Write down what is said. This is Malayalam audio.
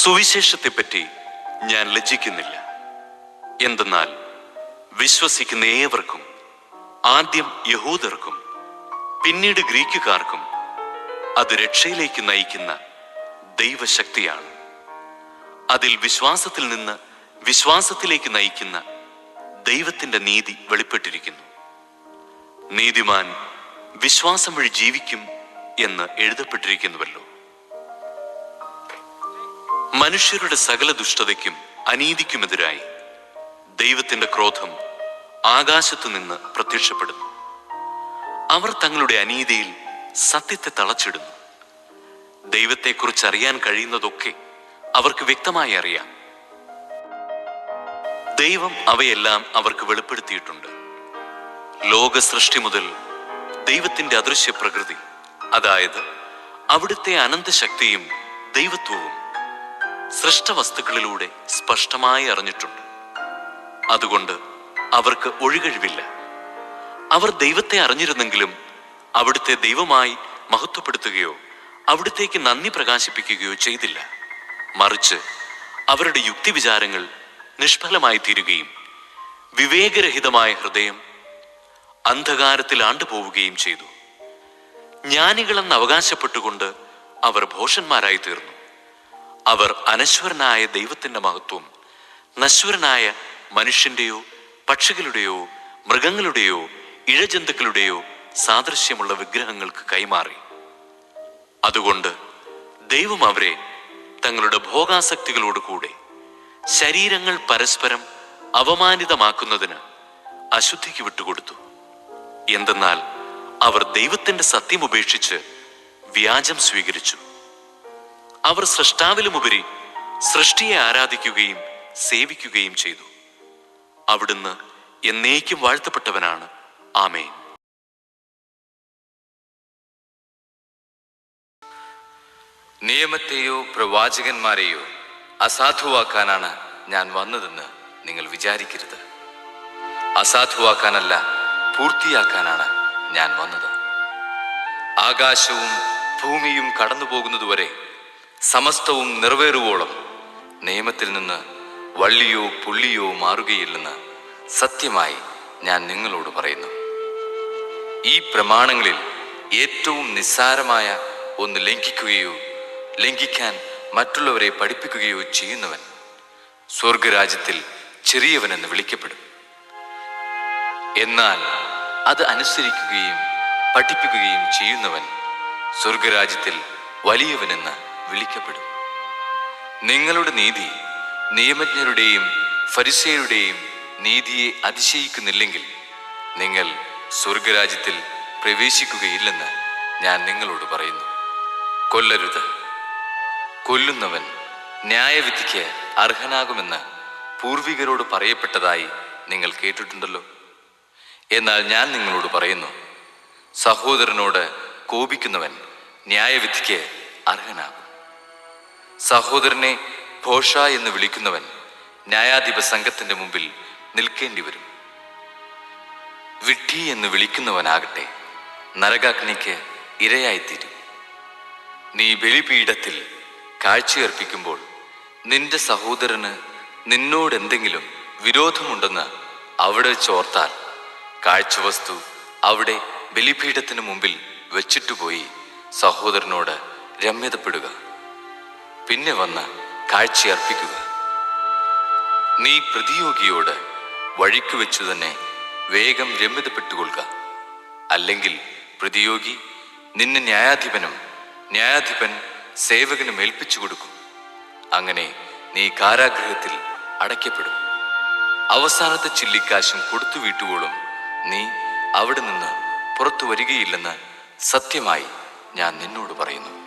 സുവിശേഷത്തെപ്പറ്റി ഞാൻ ലജ്ജിക്കുന്നില്ല. എന്തെന്നാൽ വിശ്വസിക്കുന്ന ഏവർക്കും ആദ്യം യഹൂദർക്കും പിന്നീട് ഗ്രീക്കുകാർക്കും അത് രക്ഷയിലേക്ക് നയിക്കുന്ന ദൈവശക്തിയാണ്. അതിൽ വിശ്വാസത്തിൽ നിന്ന് വിശ്വാസത്തിലേക്ക് നയിക്കുന്ന ദൈവത്തിന്റെ നീതി വെളിപ്പെട്ടിരിക്കുന്നു. നീതിമാൻ വിശ്വാസം വഴി ജീവിക്കും എന്ന് എഴുതപ്പെട്ടിരിക്കുന്നുവല്ലോ. മനുഷ്യരുടെ സകല ദുഷ്ടതയ്ക്കും അനീതിക്കുമെതിരായി ദൈവത്തിന്റെ ക്രോധം ആകാശത്തു നിന്ന് പ്രത്യക്ഷപ്പെടുന്നു. അവർ തങ്ങളുടെ അനീതിയിൽ സത്യത്തെ തളച്ചിടുന്നു. ദൈവത്തെക്കുറിച്ച് അറിയാൻ കഴിയുന്നതൊക്കെ അവർക്ക് വ്യക്തമായി അറിയാം. ദൈവം അവയെല്ലാം അവർക്ക് വെളിപ്പെടുത്തിയിട്ടുണ്ട്. ലോക സൃഷ്ടി മുതൽ ദൈവത്തിന്റെ അദൃശ്യ പ്രകൃതി അതായത് അവിടുത്തെ അനന്തശക്തിയും ദൈവത്വവും. സൃഷ്ടവസ്തുക്കളിലൂടെ സ്പഷ്ടമായി അറിഞ്ഞിട്ടുണ്ട്. അതുകൊണ്ട് അവർക്ക് ഒഴികഴിവില്ല. അവർ ദൈവത്തെ അറിഞ്ഞിരുന്നെങ്കിലും അവിടുത്തെ ദൈവമായി മഹത്വപ്പെടുത്തുകയോ അവിടുത്തേക്ക് നന്ദി പ്രകാശിപ്പിക്കുകയോ ചെയ്തില്ല. മറിച്ച് അവരുടെ യുക്തിവിചാരങ്ങൾ നിഷ്ഫലമായി തീരുകയും വിവേകരഹിതമായ ഹൃദയം അന്ധകാരത്തിൽ ആണ്ടുപോവുകയും ചെയ്തു. ജ്ഞാനികളെന്ന് അവകാശപ്പെട്ടുകൊണ്ട് അവർ ഭോഷന്മാരായി തീർന്നു അവർ അനശ്വരനായ ദൈവത്തിന്റെ മഹത്വം നശ്വരനായ മനുഷ്യന്റെയോ പക്ഷികളുടെയോ മൃഗങ്ങളുടെയോ ഇഴജന്തുക്കളുടെയോ സാദൃശ്യമുള്ള വിഗ്രഹങ്ങൾക്ക് കൈമാറി. അതുകൊണ്ട് ദൈവം അവരെ തങ്ങളുടെ ഭോഗാസക്തികളോട് കൂടെ ശരീരങ്ങൾ പരസ്പരം അവമാനിതമാക്കുന്നതിന് അശുദ്ധിക്ക് വിട്ടുകൊടുത്തു. എന്തെന്നാൽ അവർ ദൈവത്തിന്റെ സത്യം ഉപേക്ഷിച്ച് വ്യാജം സ്വീകരിച്ചു. അവർ സൃഷ്ടാവിലുമുപരി സൃഷ്ടിയെ ആരാധിക്കുകയും സേവിക്കുകയും ചെയ്തു. അവിടുന്ന് എന്നേക്കും വാഴ്ത്തപ്പെട്ടവനാണ്. ആമേൻ. നിയമത്തെയോ പ്രവാചകന്മാരെയോ അസാധുവാക്കാനാണ് ഞാൻ വന്നതെന്ന് നിങ്ങൾ വിചാരിക്കരുത്. അസാധുവാക്കാനല്ല പൂർത്തിയാക്കാനാണ് ഞാൻ വന്നത്. ആകാശവും ഭൂമിയും കടന്നു പോകുന്നതുവരെ സമസ്തവും നിറവേറുവോളം നിയമത്തിൽ നിന്ന് വള്ളിയോ പുള്ളിയോ മാറുകയില്ലെന്ന് സത്യമായി ഞാൻ നിങ്ങളോട് പറയുന്നു. ഈ പ്രമാണങ്ങളിൽ ഏറ്റവും നിസ്സാരമായ ഒന്ന് ലംഘിക്കുകയോ ലംഘിക്കാൻ മറ്റുള്ളവരെ പഠിപ്പിക്കുകയോ ചെയ്യുന്നവൻ സ്വർഗരാജ്യത്തിൽ ചെറിയവനെന്ന് വിളിക്കപ്പെടും. എന്നാൽ അത് അനുസരിക്കുകയും പഠിപ്പിക്കുകയും ചെയ്യുന്നവൻ സ്വർഗരാജ്യത്തിൽ വലിയവനെന്ന് വിളിക്കപ്പെടും. നിങ്ങളുടെ നീതി നിയമജ്ഞരുടെയും ഫരിസേരുടെയും നീതിയെ അതിശയിക്കുന്നില്ലെങ്കിൽ നിങ്ങൾ സ്വർഗരാജ്യത്തിൽ പ്രവേശിക്കുകയില്ലെന്ന് ഞാൻ നിങ്ങളോട് പറയുന്നു. കൊല്ലരുത്. കൊല്ലുന്നവൻ ന്യായവിധിക്ക് അർഹനാകുമെന്ന് പൂർവികരോട് പറയപ്പെട്ടതായി നിങ്ങൾ കേട്ടിട്ടുണ്ടല്ലോ. എന്നാൽ ഞാൻ നിങ്ങളോട് പറയുന്നു സഹോദരനോട് കോപിക്കുന്നവൻ ന്യായവിധിക്ക് അർഹനാകും. സഹോദരനെ ഭോഷ എന്ന് വിളിക്കുന്നവൻ ന്യായാധിപ സംഘത്തിന്റെ മുമ്പിൽ നിൽക്കേണ്ടി വരും. വിഡ്ഢി എന്ന് വിളിക്കുന്നവനാകട്ടെ നരകാഗ്നിക്ക് ഇരയായിത്തീരും. നീ ബലിപീഠത്തിൽ കാഴ്ചയർപ്പിക്കുമ്പോൾ നിന്റെ സഹോദരന് നിന്നോട് എന്തെങ്കിലും വിരോധമുണ്ടെന്ന് അവിടെ ചോർത്താൽ കാഴ്ചവസ്തു അവിടെ ബലിപീഠത്തിന് മുമ്പിൽ വെച്ചിട്ടുപോയി സഹോദരനോട് രമ്യതപ്പെടുക. പിന്നെ വന്ന് കാഴ്ചയർപ്പിക്കുക. നീ പ്രതിയോഗിയോട് വഴിക്ക് വെച്ചു തന്നെ വേഗം രമ്യതപ്പെട്ടുകൊള്ളുക. അല്ലെങ്കിൽ പ്രതിയോഗി നിന്നെ ന്യായാധിപനും ന്യായാധിപൻ സേവകനും ഏൽപ്പിച്ചു കൊടുക്കും. അങ്ങനെ നീ കാരാഗ്രഹത്തിൽ അടയ്ക്കപ്പെടും. അവസാനത്തെ ചില്ലിക്കാശും കൊടുത്തു വീട്ടുവോളും നീ അവിടെ നിന്ന് പുറത്തു വരികയില്ലെന്ന് സത്യമായി ഞാൻ നിന്നോട് പറയുന്നു.